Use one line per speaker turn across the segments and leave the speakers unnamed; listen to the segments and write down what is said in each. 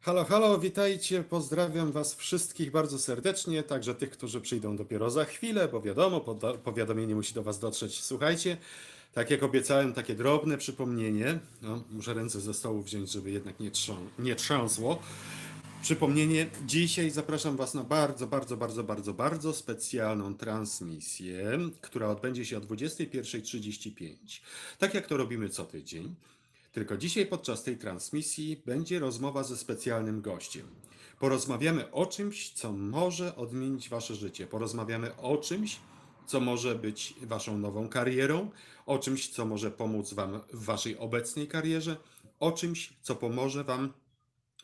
Halo, halo, witajcie, pozdrawiam Was wszystkich bardzo serdecznie, także tych, którzy przyjdą dopiero za chwilę, bo wiadomo, powiadomienie musi do Was dotrzeć. Słuchajcie, tak jak obiecałem, takie drobne przypomnienie, no, muszę ręce ze stołu wziąć, żeby jednak nie, trzą- nie trzęsło. Przypomnienie, dzisiaj zapraszam Was na bardzo, bardzo, bardzo, bardzo, bardzo specjalną transmisję, która odbędzie się o 21.35. Tak jak to robimy co tydzień. Tylko dzisiaj podczas tej transmisji będzie rozmowa ze specjalnym gościem. Porozmawiamy o czymś, co może odmienić Wasze życie. Porozmawiamy o czymś, co może być Waszą nową karierą, o czymś, co może pomóc Wam w Waszej obecnej karierze, o czymś, co pomoże Wam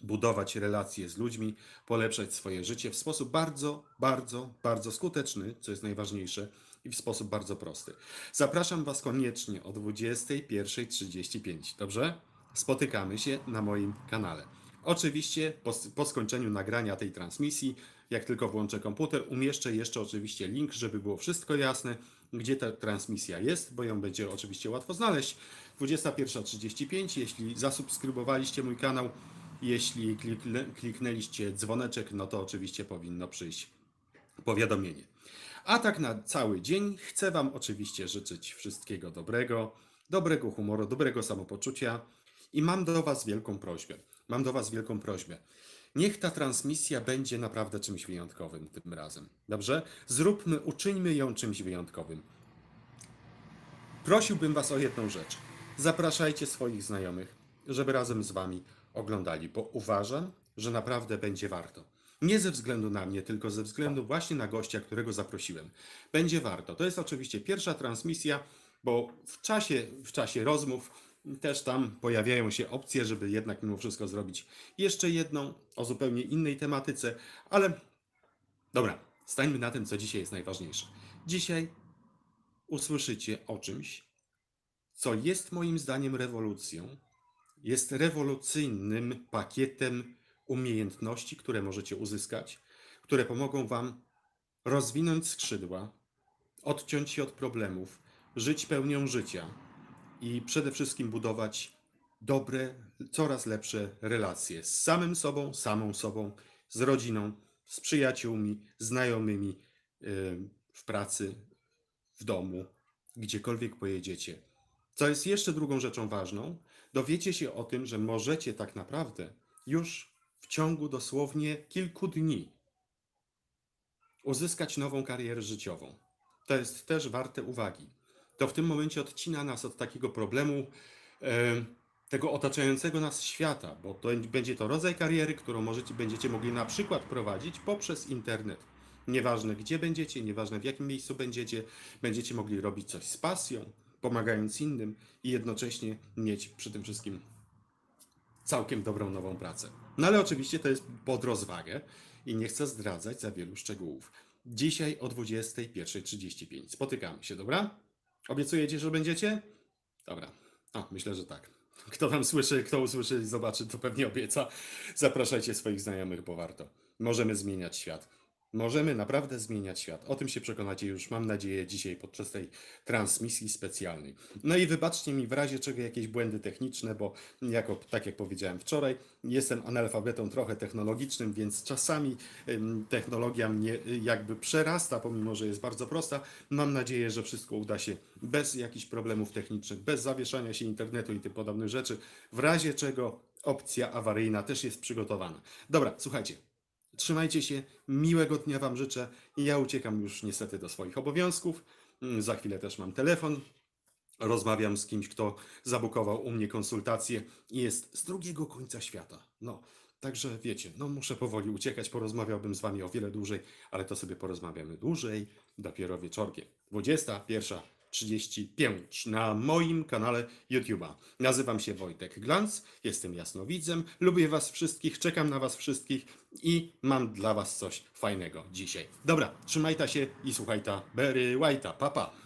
budować relacje z ludźmi, polepszać swoje życie w sposób bardzo, bardzo, bardzo skuteczny, co jest najważniejsze, i w sposób bardzo prosty. Zapraszam Was koniecznie o 21.35, dobrze? Spotykamy się na moim kanale. Oczywiście po, po skończeniu nagrania tej transmisji, jak tylko włączę komputer, umieszczę jeszcze oczywiście link, żeby było wszystko jasne, gdzie ta transmisja jest, bo ją będzie oczywiście łatwo znaleźć. 21.35, jeśli zasubskrybowaliście mój kanał, jeśli kliknę, kliknęliście dzwoneczek, no to oczywiście powinno przyjść powiadomienie. A tak na cały dzień chcę Wam oczywiście życzyć wszystkiego dobrego, dobrego humoru, dobrego samopoczucia i mam do Was wielką prośbę. Mam do Was wielką prośbę. Niech ta transmisja będzie naprawdę czymś wyjątkowym tym razem. Dobrze? Zróbmy, uczyńmy ją czymś wyjątkowym. Prosiłbym Was o jedną rzecz. Zapraszajcie swoich znajomych, żeby razem z Wami oglądali, bo uważam, że naprawdę będzie warto. Nie ze względu na mnie, tylko ze względu właśnie na gościa, którego zaprosiłem. Będzie warto. To jest oczywiście pierwsza transmisja, bo w czasie, w czasie rozmów też tam pojawiają się opcje, żeby jednak mimo wszystko zrobić jeszcze jedną o zupełnie innej tematyce, ale dobra, stańmy na tym, co dzisiaj jest najważniejsze. Dzisiaj usłyszycie o czymś, co jest moim zdaniem rewolucją, jest rewolucyjnym pakietem umiejętności, które możecie uzyskać, które pomogą Wam rozwinąć skrzydła, odciąć się od problemów, żyć pełnią życia i przede wszystkim budować dobre, coraz lepsze relacje z samym sobą, samą sobą, z rodziną, z przyjaciółmi, znajomymi, yy, w pracy, w domu, gdziekolwiek pojedziecie. Co jest jeszcze drugą rzeczą ważną, dowiecie się o tym, że możecie tak naprawdę już w ciągu dosłownie kilku dni uzyskać nową karierę życiową. To jest też warte uwagi. To w tym momencie odcina nas od takiego problemu tego otaczającego nas świata, bo to będzie to rodzaj kariery, którą możecie, będziecie mogli na przykład prowadzić poprzez internet. Nieważne gdzie będziecie, nieważne w jakim miejscu będziecie, będziecie mogli robić coś z pasją, pomagając innym i jednocześnie mieć przy tym wszystkim całkiem dobrą nową pracę. No ale oczywiście to jest pod rozwagę i nie chcę zdradzać za wielu szczegółów. Dzisiaj o 21.35 spotykamy się, dobra? Obiecujecie, że będziecie? Dobra. O, myślę, że tak. Kto tam słyszy, kto usłyszy i zobaczy, to pewnie obieca. Zapraszajcie swoich znajomych, bo warto. Możemy zmieniać świat. Możemy naprawdę zmieniać świat. O tym się przekonacie już, mam nadzieję, dzisiaj podczas tej transmisji specjalnej. No i wybaczcie mi w razie czego jakieś błędy techniczne, bo jako, tak jak powiedziałem wczoraj, jestem analfabetą trochę technologicznym, więc czasami technologia mnie y, jakby przerasta, pomimo że jest bardzo prosta. Mam nadzieję, że wszystko uda się bez jakichś problemów technicznych, bez zawieszania się internetu i tym podobnych rzeczy. W razie czego opcja awaryjna też jest przygotowana. Dobra, słuchajcie. Trzymajcie się, miłego dnia Wam życzę ja uciekam już niestety do swoich obowiązków. Mm, Za chwilę też mam telefon. Rozmawiam z kimś, kto zabukował u mnie konsultację i jest z drugiego końca świata. No, także wiecie, no muszę powoli uciekać, porozmawiałbym z Wami o wiele dłużej, ale to sobie porozmawiamy dłużej, dopiero wieczorkiem. 21.35 na moim kanale YouTube'a. Nazywam się Wojtek Glantz, jestem jasnowidzem, lubię Was wszystkich, czekam na Was wszystkich i mam dla Was coś fajnego dzisiaj. Dobra, trzymajta się i słuchajta Berry White'a, papa. Pa.